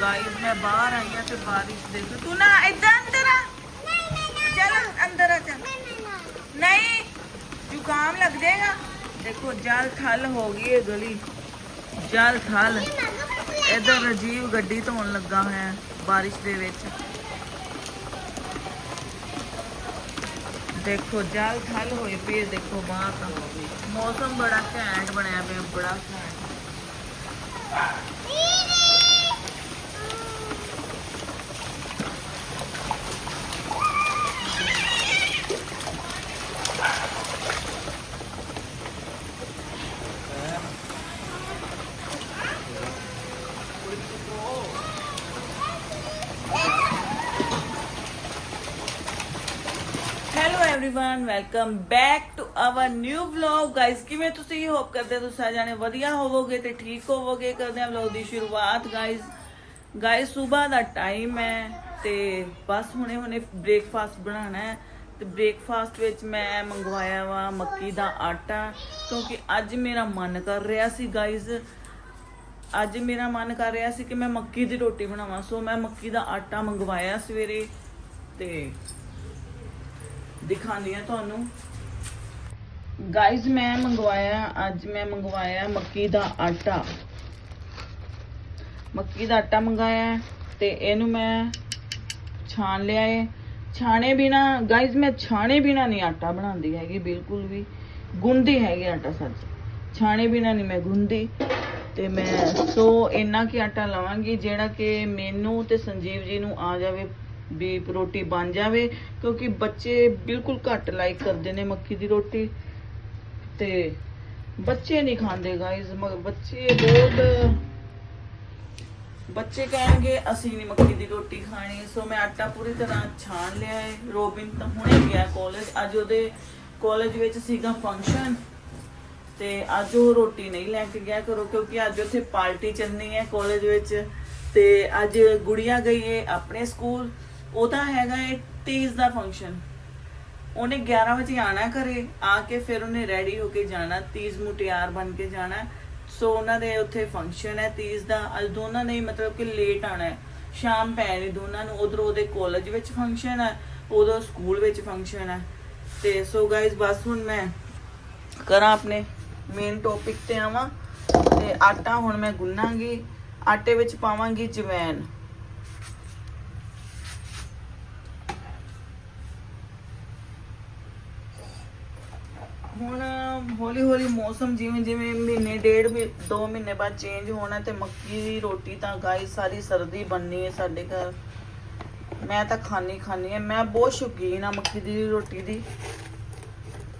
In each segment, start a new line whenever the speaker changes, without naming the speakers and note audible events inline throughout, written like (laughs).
Guys ਮੈਂ ਬਾਹਰ ਆਈ ਆ ਤੇ ਬਾਰਿਸ਼ ਦੇਖ ਤੂੰ ਨਾ ਇੱਧਰ ਅੰਦਰ ਆ ਚੱਲ ਅੰਦਰ ਆ ਚੱਲ ਨਹੀਂ ਜ਼ੁਕਾਮ ਲੱਗ ਜਾਏਗਾ ਦੇਖੋ ਜਲ ਥਲ ਹੋ ਗਈ ਇਹ ਗਲੀ ਜਲ ਥਲ ਇਧਰ ਰਜੀਵ ਗੱਡੀ ਧੋਣ ਲੱਗਾ ਹੋਇਆ ਹੈ ਬਾਰਿਸ਼ ਦੇ ਵਿੱਚ ਦੇਖੋ ਜਲ ਥਲ ਹੋਏ ਪਏ ਦੇਖੋ ਬਾਹਰ ਤਾਂ ਮੌਸਮ ਬੜਾ ਘੈਂਟ ਬਣਿਆ ਪਿਆ ਬੜਾ ਘੈਂਟ hello everyone welcome back to our new vlog guys ਕਿਵੇਂ ਤੁਸੀਂ ਹੋਪ ਕਰਦੇ ਹੋ ਤੁਸੀਂ ਸਾਰੇ ਜਾਣੇ ਵਧੀਆ ਹੋਵੋਗੇ ਤੇ ਠੀਕ ਹੋਵੋਗੇ ਕਰਦੇ ਹਾਂ ਵਲੌਗ ਦੀ ਸ਼ੁਰੂਆਤ ਗਾਇਸ ਗਾਇਸ ਸਵੇਰ ਦਾ ਟਾਈਮ ਹੈ ਤੇ ਬਸ ਹੁਣੇ ਹੁਣੇ ਬ੍ਰੇਕਫਾਸਟ ਬਣਾਉਣਾ ਹੈ ਤੇ ਬ੍ਰੇਕਫਾਸਟ ਵਿੱਚ ਮੈਂ ਮੰਗਵਾਇਆ ਵਾ ਮੱਕੀ ਦਾ ਆਟਾ ਕਿਉਂਕਿ ਅੱਜ ਮੇਰਾ ਮਨ ਕਰ ਰਿਹਾ ਸੀ ਗਾਇਸ ਅੱਜ ਮੇਰਾ ਮਨ ਕਰ ਰਿਹਾ ਸੀ ਕਿ ਮੈਂ ਮੱਕੀ ਦੀ ਰੋਟੀ ਬਣਾਵਾਂ ਸੋ ਮੈਂ ਮੱਕੀ ਦਾ ਆਟਾ ਮੰਗਵਾਇਆ ਸਵੇਰੇ ਤੇ ਦਿਖਾਉਂਦੀ ਆ ਤੁਹਾਨੂੰ। ਗਾਇਜ਼ ਮੈਂ ਮੰਗਵਾਇਆ, ਅੱਜ ਮੈਂ ਮੰਗਵਾਇਆ ਮੱਕੀ ਦਾ ਆਟਾ। ਮੱਕੀ ਦਾ ਆਟਾ ਮੰਗਾਇਆ ਤੇ ਇਹਨੂੰ ਮੈਂ ਛਾਣ ਲਿਆ ਏ। ਛਾਣੇ ਬਿਨਾ ਗਾਇਜ਼ ਮੈਂ ਛਾਣੇ ਬਿਨਾ ਨਹੀਂ ਆਟਾ ਬਣਾਉਂਦੀ ਹੈਗੀ, ਬਿਲਕੁਲ ਵੀ ਗੁੰਦੀ ਹੈਗੀ ਆਟਾ ਸੱਚ ਛਾਣੇ ਬਿਨਾ ਨਹੀਂ ਮੈਂ ਗੁੰਦੀ ਤੇ ਮੈਂ, ਸੋ ਇੰਨਾ ਕੀ ਆਟਾ ਲਵਾਂਗੀ ਜਿਹੜਾ ਕਿ ਮੈਨੂੰ ਤੇ ਸੰਜੀਵ ਜੀ ਨੂੰ ਆ ਜਾਵੇ ਵੀ ਰੋਟੀ ਬਣ ਜਾਵੇ, ਕਿਉਂਕਿ ਬੱਚੇ ਬਿਲਕੁਲ ਘੱਟ ਲਾਈਕ ਕਰਦੇ ਨੇ ਮੱਕੀ ਦੀ ਰੋਟੀ। ਤੇ ਬੱਚੇ ਨਹੀਂ ਖਾਂਦੇ ਗਾਇਜ਼ ਬੱਚੇ ਬਹੁਤ, ਬੱਚੇ ਕਹਿਣਗੇ, ਅਸੀਂ ਨਹੀਂ ਮੱਕੀ ਦੀ ਰੋਟੀ ਖਾਣੀ ਸੋ ਮੈਂ ਆਟਾ ਪੂਰੀ ਤਰ੍ਹਾਂ ਛਾਣ ਲਿਆ ਹੈ ਰੋਬਿਨ ਤਾਂ ਹੁਣੇ ਗਿਆ ਕਾਲਜ ਅੱਜ ਉਹਦੇ ਕਾਲਜ ਵਿੱਚ ਸੀਗਾ ਫੰਕਸ਼ਨ ਤੇ ਅੱਜ ਉਹ ਰੋਟੀ ਨਹੀਂ ਲੈ ਕੇ ਗਿਆ ਕਰੋ ਕਿਉਂਕਿ ਅੱਜ ਉੱਥੇ ਪਾਰਟੀ ਚੱਲਣੀ ਹੈ ਕਾਲਜ ਵਿੱਚ, ਤੇ ਅੱਜ ਗੁੜੀਆ ਗਈ ਹੈ ਆਪਣੇ ਸਕੂਲ ਉਹਦਾ ਹੈਗਾ ਹੈ ਤੀਜ ਦਾ ਫੰਕਸ਼ਨ ਉਹਨੇ 11 ਵਜੇ ਆਣਾ ਘਰੇ, ਆ ਕੇ ਫਿਰ ਉਹਨੇ ਰੈਡੀ ਹੋ ਕੇ ਜਾਣਾ, ਤੀਜ ਮੁਟਿਆਰ ਬਣ ਕੇ ਜਾਣਾ। ਸੋ ਉਹਨਾਂ ਦੇ ਉੱਥੇ ਫੰਕਸ਼ਨ ਹੈ ਤੀਜ ਦਾ। ਅੱਜ ਦੋਨਾਂ ਨੇ ਮਤਲਬ ਕਿ ਲੇਟ ਆਣਾ ਹੈ। ਸ਼ਾਮ ਪੈਣੀ ਦੋਨਾਂ ਨੂੰ ਉਧਰ ਉਹਦੇ ਕਾਲਜ ਵਿੱਚ ਫੰਕਸ਼ਨ ਹੈ, ਉਦੋਂ ਸਕੂਲ ਵਿੱਚ ਫੰਕਸ਼ਨ ਹੈ। ਤੇ ਸੋ ਗਾਇਜ਼ ਬਸ ਹੁਣ ਮੈਂ ਕਰਾਂ ਆਪਣੇ ਮੇਨ ਟੌਪਿਕ ਤੇ ਆਵਾਂ। ਤੇ ਆਟਾ ਹੁਣ ਮੈਂ ਗੁੰਨਾਂਗੀ, ਆਟੇ ਵਿੱਚ ਪਾਵਾਂਗੀ ਜਵੈਨ ਹੁਣ ਹੌਲੀ ਹੌਲੀ ਮੌਸਮ ਜਿਵੇਂ ਜਿਵੇਂ ਮਹੀਨੇ ਡੇਢ ਵੀ 2 ਮਹੀਨੇ ਬਾਅਦ ਚੇਂਜ ਹੋਣਾ ਤੇ ਮੱਕੀ ਦੀ ਰੋਟੀ ਤਾਂ ਗਾਈ ਸਾਰੀ ਸਰਦੀ ਬਣਨੀ ਹੈ ਸਾਡੇ ਘਰ। ਮੈਂ ਤਾਂ ਖਾਣੀ ਖਾਣੀ ਹੈ, ਮੈਂ ਬਹੁਤ ਸ਼ੌਕੀਨ ਆ ਮੱਕੀ ਦੀ ਰੋਟੀ ਦੀ।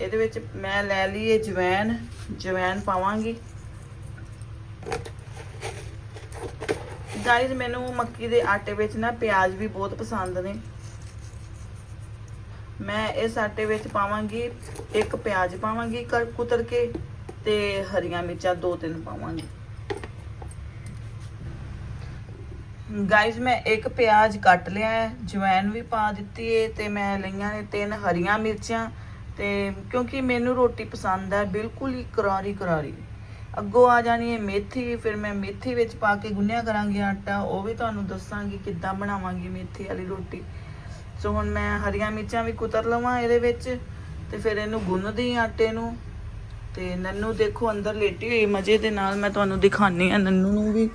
ਇਹਦੇ ਵਿੱਚ ਮੈਂ ਲੈ ਲਈ ਹੈ ਜਵੈਨ ਜਵੈਨ ਪਾਵਾਂਗੀ। ਗਾਇਜ਼ ਮੈਨੂੰ ਮੱਕੀ ਦੇ ਆਟੇ ਵਿੱਚ ਨਾ ਪਿਆਜ਼ ਵੀ ਬਹੁਤ ਪਸੰਦ ਨੇ। ਮੈਂ ਇਸ ਆਟੇ ਵਿੱਚ ਪਾਵਾਂਗੀ, ਇੱਕ ਪਿਆਜ਼ ਪਾਵਾਂਗੀ ਕਰ ਕੁਤਰ ਕੇ ਤੇ ਹਰੀਆਂ ਮਿਰਚਾਂ ਦੋ ਤਿੰਨ ਪਾਵਾਂਗੀ। ਗਾਇਜ਼ ਮੈਂ ਇੱਕ ਪਿਆਜ਼ ਕੱਟ ਲਿਆ ਹੈ, ਜਵੈਨ ਵੀ ਪਾ ਦਿੱਤੀ ਹੈ ਤੇ ਮੈਂ ਲਈਆਂ ਨੇ ਤਿੰਨ ਹਰੀਆਂ ਮਿਰਚਾਂ ਤੇ ਕਿਉਂਕਿ ਮੈਨੂੰ ਰੋਟੀ ਪਸੰਦ ਹੈ, ਬਿਲਕੁਲ ਹੀ ਕਰਾਰੀ ਕਰਾਰੀ। ਅੱਗੋਂ ਆ ਜਾਣੀ ਹੈ ਮੇਥੀ, ਫਿਰ ਮੈਂ ਮੇਥੀ ਵਿੱਚ ਪਾ ਕੇ ਗੁੰਨਿਆ ਕਰਾਂਗੀ ਆਟਾ, ਉਹ ਵੀ ਤੁਹਾਨੂੰ ਦੱਸਾਂਗੀ ਕਿੱਦਾਂ ਬਣਾਵਾਂਗੀ ਮੇਥੀ ਵਾਲੀ ਰੋਟੀ। ਸੋ ਹੁਣ ਮੈਂ ਹਰੀਆਂ ਮਿਰਚਾਂ ਵੀ ਕੁਤਰ ਲਵਾਂ ਇਹਦੇ ਵਿੱਚ ਤੇ ਫਿਰ ਇਹਨੂੰ ਗੁੰਨਦੀ ਆਟੇ ਨੂੰ। ਤੇ ਨੰਨੂ ਦੇਖੋ ਅੰਦਰ ਲੇਟੀ ਹੋਈ ਮਜੇ ਦੇ ਨਾਲ ਮੈਂ ਤੁਹਾਨੂੰ ਦਿਖਾਣੀ ਆ ਨੰਨੂ ਨੂੰ ਵੀ।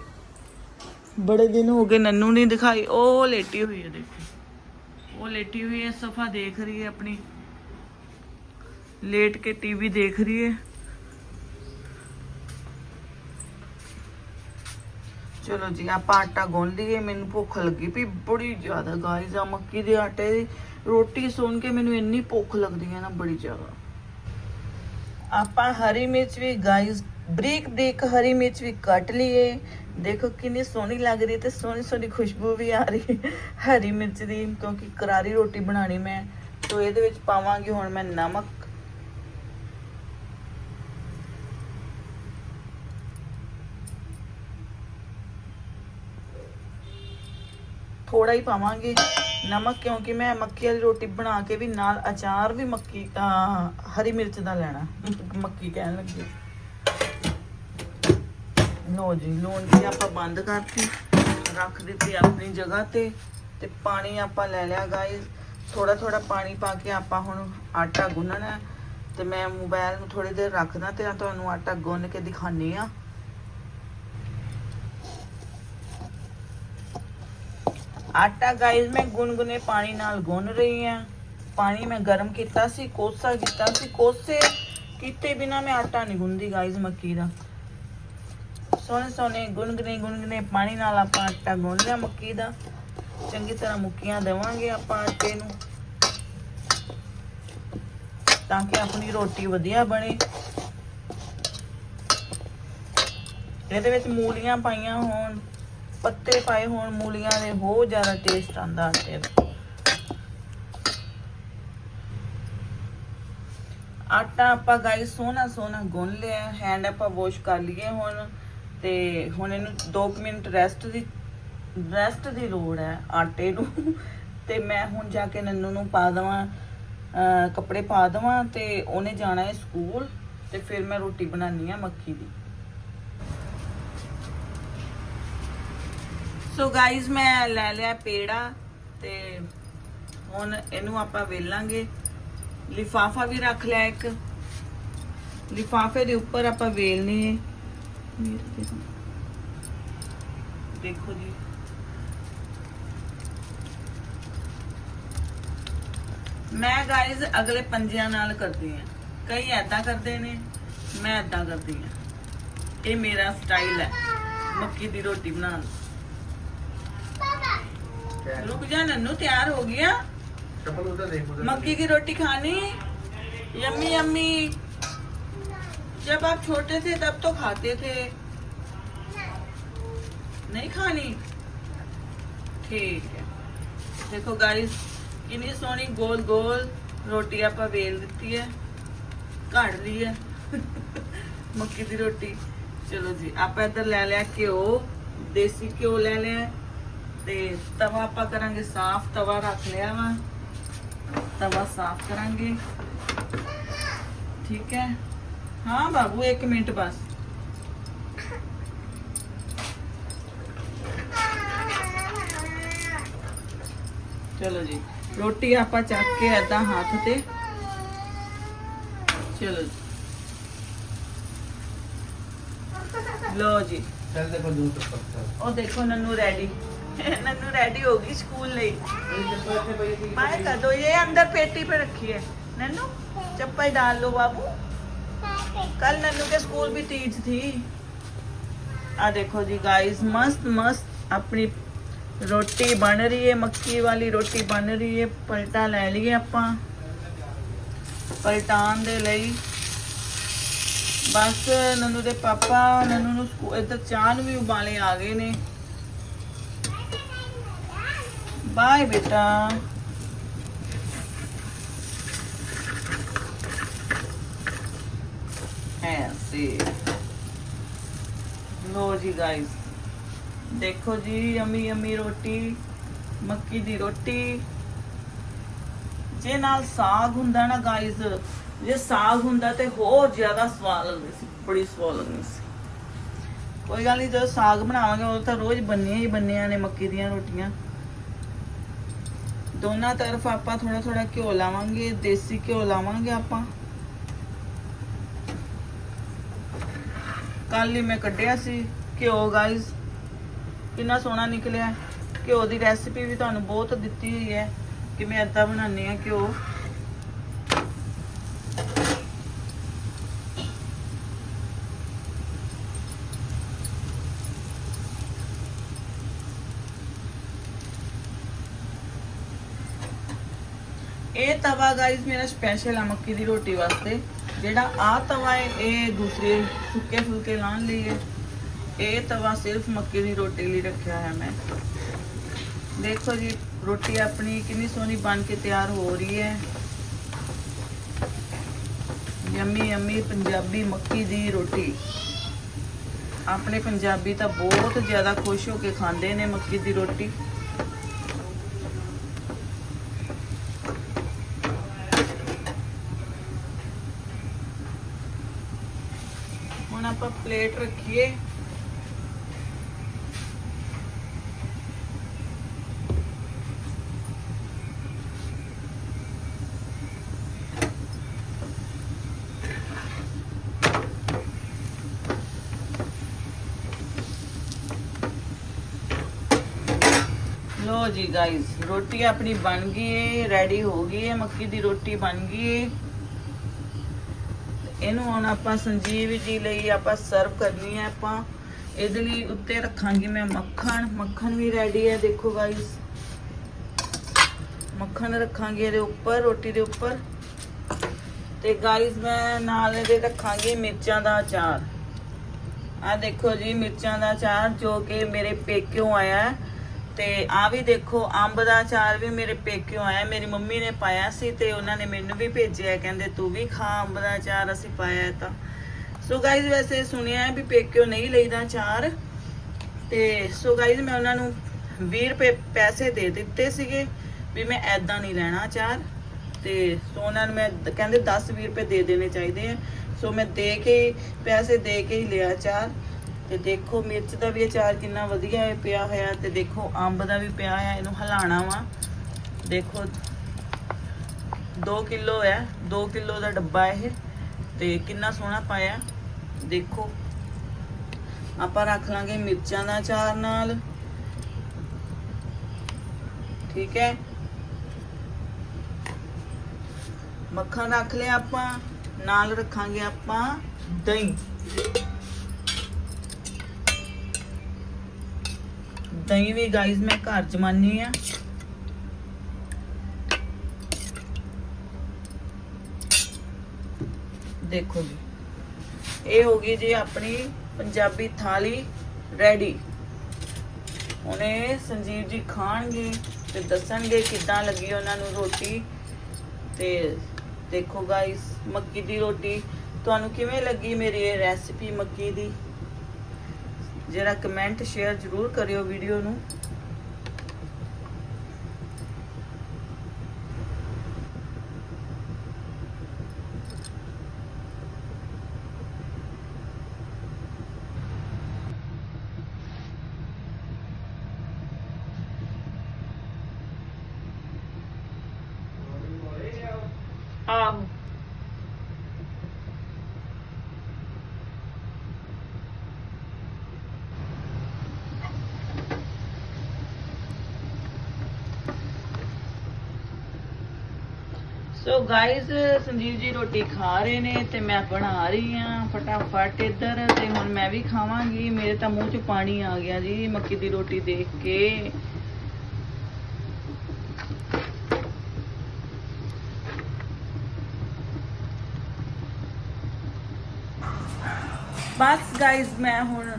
ਬੜੇ ਦਿਨ ਹੋ ਗਏ ਨੰਨੂ ਨਹੀਂ ਦਿਖਾਈ, ਉਹ ਲੇਟੀ ਹੋਈ ਹੈ ਦੇਖੋ। ਉਹ ਲੇਟੀ ਹੋਈ ਹੈ, ਸਫਾ ਦੇਖ ਰਹੀ ਹੈ ਆਪਣੀ। ਲੇਟ ਕੇ ਟੀਵੀ ਦੇਖ ਰਹੀ ਹੈ। ਚਲੋ ਜੀ, ਆਪਾਂ ਆਟਾ ਗੁੰਨ ਲਈਏ, ਮੈਨੂੰ ਭੁੱਖ ਲੱਗੀ ਪਈ ਬੜੀ ਜ਼ਿਆਦਾ ਗਾਇਜ਼ ਆ ਮੱਕੀ ਦੇ ਆਟੇ ਦੀ ਰੋਟੀ ਸੁਣ ਕੇ ਮੈਨੂੰ ਇੰਨੀ ਭੁੱਖ ਲੱਗਦੀ ਹੈ ਨਾ, ਬੜੀ ਜ਼ਿਆਦਾ। ਆਪਾਂ ਹਰੀ ਮਿਰਚ ਵੀ ਗਾਇਜ਼ ਬਰੀਕ ਬਰੀਕ ਹਰੀ ਮਿਰਚ ਵੀ ਕੱਟ ਲਈਏ। ਦੇਖੋ ਕਿੰਨੀ ਸੋਹਣੀ ਲੱਗ ਰਹੀ ਤੇ ਸੋਹਣੀ ਸੋਹਣੀ ਖੁਸ਼ਬੂ ਵੀ ਆ ਰਹੀ ਹਰੀ ਮਿਰਚ ਦੀ, ਕਿਉਂਕਿ ਕਰਾਰੀ ਰੋਟੀ ਬਣਾਣੀ ਮੈਂ, ਤੋਂ ਇਹਦੇ ਵਿੱਚ ਪਾਵਾਂਗੀ ਹੁਣ ਮੈਂ ਨਮਕ। ਥੋੜਾ ਹੀ ਪਾਵਾਂਗੇ। ਨਮਕ, ਕਿਉਂਕਿ ਮੈਂ ਮੱਕੀ ਵਾਲੀ ਰੋਟੀ ਬਣਾ ਕੇ ਵੀ ਨਾਲ ਅਚਾਰ ਵੀ ਮੱਕੀ ਹਰੀ ਮਿਰਚ ਦਾ ਲੈਣਾ। ਮੱਕੀ ਕਹਿਣ ਲੱਗੀ। ਲੋ ਜੀ, ਲੂਣ ਦੀ ਆਪਾਂ ਬੰਦ ਕਰਤੀ, ਰੱਖ ਦਿੱਤੀ ਆਪਣੀ ਜਗ੍ਹਾ ਤੇ ਤੇ ਪਾਣੀ ਆਪਾਂ ਲੈ ਲਿਆ ਗਾਇਸ ਥੋੜਾ ਥੋੜਾ ਪਾਣੀ ਪਾ ਕੇ ਆਪਾਂ ਹੁਣ ਆਟਾ ਗੁੰਨਣਾ ਤੇ ਮੈਂ ਮੋਬਾਈਲ ਨੂੰ ਥੋੜੀ ਦੇਰ ਰੱਖਦਾ ਤੇ ਤੁਹਾਨੂੰ ਆਟਾ ਗੁੰਨ ਕੇ ਦਿਖਾਣੀ ਆ ਆਟਾ ਗਾਇਸ ਮੈਂ ਗੁਨਗੁਨੇ ਪਾਣੀ ਨਾਲ ਗੁੰਨ ਰਹੀ ਹਾਂ। ਪਾਣੀ ਮੈਂ ਗਰਮ ਕੀਤਾ ਸੀ, ਕੋਸਾ ਕੀਤਾ ਸੀ। ਕੋਸੇ ਕੀਤੇ ਬਿਨਾ ਮੈਂ ਆਟਾ ਨਹੀਂ ਗੁੰਨਦੀ ਗਾਇਸ ਮੱਕੀ ਦਾ। ਸੋਹਣੇ ਸੋਹਣੇ ਗੁਨਗੁਨੇ ਗੁਨਗੁਨੇ ਪਾਣੀ ਨਾਲ ਆਪਾਂ ਆਟਾ ਗੁੰਨ ਲਿਆ ਮੱਕੀ ਦਾ। ਚੰਗੀ ਤਰ੍ਹਾਂ ਮੁੱਕੀਆਂ ਦੇਵਾਂਗੇ ਆਪਾਂ ਆਟੇ ਨੂੰ। ਤਾਂ ਕਿ ਆਪਣੀ ਰੋਟੀ ਵਧੀਆ ਬਣੇ। ਇਹਦੇ ਵਿੱਚ ਮੂਲੀਆਂ ਪਾਈਆਂ ਹੋਣ। ਪੱਤੇ ਪਾਏ ਹੋਣ ਮੂਲੀਆਂ ਦੇ ਬਹੁਤ ਜ਼ਿਆਦਾ ਟੇਸਟ ਆਉਂਦਾ ਆਟੇ ਦਾ ਆਟਾ ਆਪਾਂ ਗਾਇਸ ਸੋਹਣਾ ਸੋਹਣਾ ਗੁੰਨ ਲਿਆ ਹੈਂਡ ਆਪਾਂ ਵਾਸ਼ ਕਰ ਲਈਏ ਹੁਣ ਤੇ ਹੁਣ ਇਹਨੂੰ 2 ਮਿੰਟ ਰੈਸਟ ਦੀ ਰੈਸਟ ਦੀ ਲੋੜ ਹੈ ਆਟੇ ਨੂੰ। ਤੇ ਮੈਂ ਹੁਣ ਜਾ ਕੇ ਨੰਨੂ ਨੂੰ ਪਾ ਦਵਾਂ, ਅਹ ਕੱਪੜੇ ਪਾ ਦਵਾਂ ਤੇ ਉਹਨੇ ਜਾਣਾ ਹੈ ਸਕੂਲ ਤੇ ਫਿਰ ਮੈਂ ਰੋਟੀ ਬਣਾਉਣੀ ਆ ਮੱਕੀ ਦੀ। ਸੋ ਗਾਇਜ਼ ਮੈਂ ਲੈ ਲਿਆ ਪੇੜਾ ਤੇ ਹੁਣ ਇਹਨੂੰ ਆਪਾਂ ਵੇਲਾਂਗੇ। ਲਿਫਾਫਾ ਵੀ ਰੱਖ ਲਿਆ ਇੱਕ। ਲਿਫਾਫੇ ਦੇ ਉੱਪਰ ਆਪਾਂ ਵੇਲਨੇ ਦੇਖੋ ਜੀ। ਮੈਂ ਗਾਇਜ਼ ਅਗਲੇ ਪੰਜਿਆਂ ਨਾਲ ਕਰਦੀ ਆ ਕਈ ਐਦਾਂ ਕਰਦੇ ਨੇ, ਮੈਂ ਐਦਾਂ ਕਰਦੀ ਆ ਇਹ ਮੇਰਾ ਸਟਾਈਲ ਹੈ। ਮੱਕੀ ਦੀ ਰੋਟੀ ਬਣਾਉਣ ਦਾ। रुक जा
नन्नू तैयार हो गया।
मक्की की रोटी खानी? Yummy yummy. जब आप छोटे थे तब तो खाते थे। नहीं खानी? ठीक है। देखो गाइस इतनी सोनी गोल गोल रोटी आप बेल दी है काट ली है। (laughs) मक्की की रोटी। चलो जी आप इधर ले लिया घ्यो देसी घ्यो ले लिया। ਤੇ ਤਵਾ ਆਪਾਂ ਕਰਾਂਗੇ ਸਾਫ਼ ਤਵਾ ਰੱਖ ਲਿਆ ਵਾ। ਤਵਾ ਸਾਫ਼ ਕਰਾਂਗੇ। ਠੀਕ ਹੈ? ਹਾਂ ਬਾਬੂ 1 ਮਿੰਟ ਬਸ। ਚਲੋ ਜੀ ਰੋਟੀ ਆਪਾਂ ਚੱਕ ਕੇ ਐਦਾਂ ਹੱਥ ਤੇ। ਚਲੋ ਲੋ ਜੀ।
ਚੱਲ ਦੇਖੋ ਦੂਰ ਤੱਕ
ਉਹ ਦੇਖੋ ਨੰਨੂ ਰੈਡੀ ਨੰਨੂ ਰੈਡੀ ਹੋ ਗਈ ਸਕੂਲ ਲਈ बाहर कर दो ये अंदर पेटी पे रखी है नन्नू चप्पल डाल लो बाबू कल नन्नू के स्कूल भी तीज थी आ देखो जी गाइस मस्त मस्त अपनी ਰੋਟੀ ਬਣ ਰਹੀ ਹੈ ਮੱਕੀ ਵਾਲੀ ਰੋਟੀ ਬਣ ਰਹੀ ਹੈ ਪਲਟਾ ਲੈ ਲਈਏ ਆਪਾਂ ਪਲਟਾਉਣ ਦੇ ਲਈ ਬਸ ਨਨੂ ਦੇ ਪਾਪਾ ਨਨੂ ਨੂੰ ਸਕੂ- ਇੱਧਰ ਚਾਹ ਨੂੰ ਵੀ ਉਬਾਲੇ ਆ ਗਏ ਨੇ ਬਾਏ ਬੇਟਾ ਐਸੇ ਲੋ ਜੀ ਗਾਇਸ ਦੇਖੋ ਜੀ ਅਮੀ ਯਮੀ ਰੋਟੀ, ਮੱਕੀ ਦੀ ਰੋਟੀ। ਜੇ ਨਾਲ ਸਾਗ ਹੁੰਦਾ ਨਾ ਗਾਇਸ ਜੇ ਸਾਗ ਹੁੰਦਾ ਤੇ ਹੋਰ ਜ਼ਿਆਦਾ ਸਵਾਦ ਲੱਗਦੀ ਸੀ, ਬੜੀ ਸਵਾਦ ਲੱਗਦੀ ਸੀ। ਕੋਈ ਗੱਲ ਨਹੀਂ, ਜਦੋਂ ਸਾਗ ਬਣਾਵਾਂਗੇ ਉਹ ਤਾਂ ਰੋਜ਼ ਬੰਨੀਆਂ ਹੀ ਬੰਨੀਆਂ ਨੇ ਮੱਕੀ ਦੀਆਂ ਰੋਟੀਆਂ। ਦੋਨਾਂ ਤਰਫ ਆਪਾਂ ਥੋੜਾ ਥੋੜਾ ਘਿਓ ਲਾਵਾਂਗੇ, ਦੇਸੀ ਘਿਓ ਲਾਵਾਂਗੇ ਆਪਾਂ। ਕੱਲ ਹੀ ਮੈਂ ਕੱਢਿਆ ਸੀ ਘਿਓ ਗਾਇਸ ਕਿੰਨਾ ਸੋਹਣਾ ਨਿਕਲਿਆ। ਘਿਓ ਦੀ ਰੈਸਿਪੀ ਵੀ ਤੁਹਾਨੂੰ ਬਹੁਤ ਦਿੱਤੀ ਹੋਈ ਹੈ ਕਿ ਮੈਂ ਏਦਾਂ ਬਣਾਉਂਦੀ ਆ ਘਿਓ। ਇਹ ਤਵਾ ਗਾਇਸ ਮੇਰਾ ਸਪੈਸ਼ਲ ਆ ਮੱਕੀ ਦੀ ਰੋਟੀ ਵਾਸਤੇ। ਜਿਹੜਾ ਆ ਤਵਾ ਹੈ, ਇਹ ਦੂਸਰੇ ਸੁੱਕੇ ਫੁਲਕੇ ਲਾਉਣ ਲਈ ਹੈ। ਇਹ ਤਵਾ ਸਿਰਫ ਮੱਕੀ ਦੀ ਰੋਟੀ ਲਈ ਰੱਖਿਆ ਹੈ ਮੈਂ। ਦੇਖੋ ਜੀ, ਰੋਟੀ ਆਪਣੀ ਕਿੰਨੀ ਸੋਹਣੀ ਬਣ ਕੇ ਤਿਆਰ ਹੋ ਰਹੀ ਹੈ। ਯੰਮੀ ਯੰਮੀ ਪੰਜਾਬੀ ਮੱਕੀ ਦੀ ਰੋਟੀ। ਆਪਣੇ ਪੰਜਾਬੀ ਤਾਂ ਬਹੁਤ ਜ਼ਿਆਦਾ ਖੁਸ਼ ਹੋ ਕੇ ਖਾਂਦੇ ਨੇ ਮੱਕੀ ਦੀ ਰੋਟੀ। यहाँ पर प्लेट रखिए। लो जी गाइस रोटी अपनी बन गई रेडी हो गई है, मक्की दी रोटी बन गई। है ਇਹਨੂੰ ਹੁਣ ਆਪਾਂ ਸੰਜੀਵ ਜੀ ਲਈ ਆਪਾਂ ਸਰਵ ਕਰਨੀ ਹੈ ਆਪਾਂ ਇਹਦੇ ਲਈ ਉੱਤੇ ਰੱਖਾਂਗੀ ਮੈਂ ਮੱਖਣ ਮੱਖਣ ਵੀ ਰੈਡੀ ਹੈ ਦੇਖੋ ਗਾਇਸ ਮੱਖਣ ਰੱਖਾਂਗੇ ਇਹਦੇ ਉੱਪਰ, ਰੋਟੀ ਦੇ ਉੱਪਰ। ਤੇ ਗਾਇਸ ਮੈਂ ਨਾਲ ਇਹਦੇ ਰੱਖਾਂਗੀ ਮਿਰਚਾਂ ਦਾ ਅਚਾਰ। ਆ ਦੇਖੋ ਜੀ, ਮਿਰਚਾਂ ਦਾ ਅਚਾਰ ਜੋ ਕਿ ਮੇਰੇ ਪੇਕਿਓਂ ਆਇਆ। ਹੈ। ਤੇ ਆ ਵੀ ਦੇਖੋ, ਅੰਬ ਦਾ ਅਚਾਰ ਵੀ ਮੇਰੇ ਪੇਕਿਓ ਆਇਆ, ਮੇਰੀ ਮੰਮੀ ਨੇ ਪਾਇਆ ਸੀ ਤੇ ਉਹਨਾਂ ਨੇ ਮੈਨੂੰ ਵੀ ਭੇਜਿਆ, ਕਹਿੰਦੇ ਤੂੰ ਵੀ ਖਾ ਅੰਬ ਦਾ ਅਚਾਰ, ਅਸੀਂ ਪਾਇਆ ਤਾਂ। ਸੋ ਗਾਇਜ਼ ਵੈਸੇ ਸੁਣਿਆ ਵੀ ਪੇਕਿਓਂ ਨਹੀਂ ਲਈਦਾ ਅਚਾਰ ਤੇ ਸੋ ਗਾਇਜ਼ ਮੈਂ ਉਹਨਾਂ ਨੂੰ 20 ਰੁਪਏ ਪੈਸੇ ਦੇ ਦਿੱਤੇ ਸੀਗੇ ਵੀ ਮੈਂ ਐਦਾਂ ਨਹੀਂ ਲੈਣਾ ਅਚਾਰ ਤੇ ਸੋ ਉਹਨਾਂ ਨੂੰ ਮੈਂ ਕਹਿੰਦੇ 10 20 ਰੁਪਏ ਦੇ ਦੇਣੇ ਚਾਹੀਦੇ ਆ। ਸੋ ਮੈਂ ਦੇ ਕੇ ਹੀ- ਪੈਸੇ ਦੇ ਕੇ ਹੀ ਲਿਆ ਅਚਾਰ। ਤੇ ਦੇਖੋ ਮਿਰਚ ਦਾ ਵੀ ਅਚਾਰ ਕਿੰਨਾ ਵਧੀਆ ਹੈ ਪਿਆ ਹੋਇਆ ਤੇ ਦੇਖੋ ਅੰਬ ਦਾ ਵੀ ਪਿਆ ਹੋਇਆ, ਇਹਨੂੰ ਹਲਾਣਾ ਵਾ। ਦੇਖੋ 2 ਕਿਲੋ ਹੈ 2 ਕਿਲੋ ਦਾ ਡੱਬਾ ਇਹ ਤੇ ਕਿੰਨਾ ਸੋਹਣਾ ਪਾਇਆ। ਦੇਖੋ, ਆਪਾਂ ਰੱਖ ਲਾਂਗੇ ਮਿਰਚਾਂ ਦਾ ਅਚਾਰ ਨਾਲ। ਠੀਕ ਹੈ? ਮੱਖਣ ਰੱਖ ਲਿਆ ਆਪਾਂ, ਨਾਲ ਰੱਖਾਂਗੇ ਆਪਾਂ ਦਹੀਂ। ਦਹੀਂ ਵੀ ਗਾਈਜ਼ ਮੈਂ ਘਰ ਜਮਾਨੀ ਆ। ਦੇਖੋ ਜੀ। ਇਹ ਹੋ ਗਈ ਜੀ ਆਪਣੀ ਪੰਜਾਬੀ ਥਾਲੀ ਰੈਡੀ ਉਹਨੇ ਸੰਜੀਵ ਜੀ ਖਾਣਗੇ ਤੇ ਦੱਸਣਗੇ ਕਿੱਦਾਂ ਲੱਗੀ ਉਹਨਾਂ ਨੂੰ ਰੋਟੀ। ਤੇ ਦੇਖੋ ਗਾਇਸ ਮੱਕੀ ਦੀ ਰੋਟੀ। ਤੁਹਾਨੂੰ ਕਿਵੇਂ ਲੱਗੀ ਮੇਰੀ ਇਹ ਰੈਸਿਪੀ ਮੱਕੀ ਦੀ? ਜਿਹੜਾ ਕਮੈਂਟ ਸ਼ੇਅਰ ਜ਼ਰੂਰ ਕਰਿਓ ਵੀਡੀਓ ਨੂੰ। ਆਹੋ। ਗਾਇਸ ਸੰਜੀਵ ਜੀ ਰੋਟੀ ਖਾ ਰਹੇ ਨੇ ਤੇ ਮੈਂ ਬਣਾ ਰਹੀ ਆ ਫਟਾਫਟ ਇੱਧਰ ਤੇ ਹੁਣ ਮੈਂ ਵੀ ਖਾਵਾਂਗੀ। ਮੇਰੇ ਤਾਂ ਮੂੰਹ 'ਚ ਪਾਣੀ ਆ ਗਿਆ ਜੀ, ਮੱਕੀ ਦੀ ਰੋਟੀ ਦੇਖ ਕੇ। ਬਸ ਗਾਇਸ ਮੈਂ ਹੁਣ,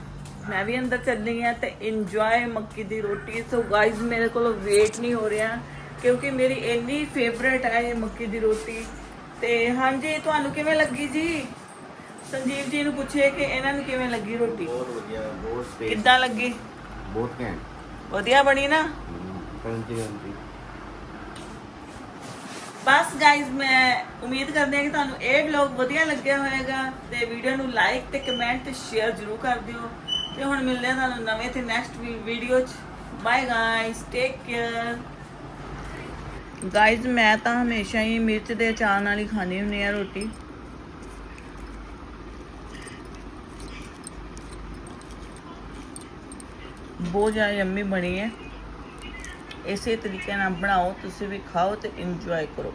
ਮੈਂ ਵੀ ਅੰਦਰ ਚੱਲੀ ਆ ਤੇ ਇੰਜੋਏ ਮੱਕੀ ਦੀ ਰੋਟੀ। ਸੋ ਗਾਇਸ ਮੇਰੇ ਕੋਲ ਵੇਟ ਨਹੀਂ ਹੋ ਰਿਹਾ। ਕਿਉਂਕਿ ਮੇਰੀ ਇੰਨੀ ਫੇਵਰੇਟ ਹੈ ਇਹ ਮੱਕੀ ਦੀ ਰੋਟੀ। ਤੇ ਹਾਂਜੀ ਤੁਹਾਨੂੰ ਕਿਵੇਂ ਲੱਗੀ ਜੀ? ਸੰਜੀਵ ਜੀ ਨੂੰ ਪੁੱਛੇ ਕਿ ਇਹਨਾਂ ਨੂੰ ਕਿਵੇਂ ਲੱਗੀ ਰੋਟੀ?
ਬਹੁਤ ਵਧੀਆ ਬਹੁਤ ਸਪੇਸ
ਕਿੱਦਾਂ ਲੱਗੀ?
ਬਹੁਤ ਘੈਂਟ।
ਵਧੀਆ ਬਣੀ ਨਾ? ਬਸ ਗਾਇਜ਼ ਮੈਂ ਉਮੀਦ ਕਰਦੇ ਹਾਂ ਕਿ ਤੁਹਾਨੂੰ ਇਹ ਵਲੌਗ ਵਧੀਆ ਲੱਗਿਆ ਹੋਵੇਗਾ ਤੇ ਵੀਡੀਓ ਨੂੰ ਲਾਈਕ ਤੇ ਕਮੈਂਟ ਤੇ ਸ਼ੇਅਰ ਜ਼ਰੂਰ ਕਰ ਦਿਓ। ਤੇ ਹੁਣ ਮਿਲਦੇ ਹਾਂ ਤੁਹਾਨੂੰ ਨਵੇਂ ਤੇ ਨੈਕਸਟ ਵੀਡੀਓ ਚ। Bye guys take care guys ਮੈਂ ਤਾਂ ਹਮੇਸ਼ਾ ਹੀ ਮਿਰਚ ਦੇ ਅਚਾਰ ਨਾਲ ਹੀ ਖਾਣੀ ਹੁੰਦੀ ਆ ਰੋਟੀ। ਬਹੁਤ ਜ਼ਿਆਦਾ ਯੰਮੀ ਬਣੀ ਹੈ। ਇਸੇ ਤਰੀਕੇ ਨਾਲ ਬਣਾਓ, ਤੁਸੀਂ ਵੀ ਖਾਓ ਤੇ ਇੰਜੋਏ ਕਰੋ।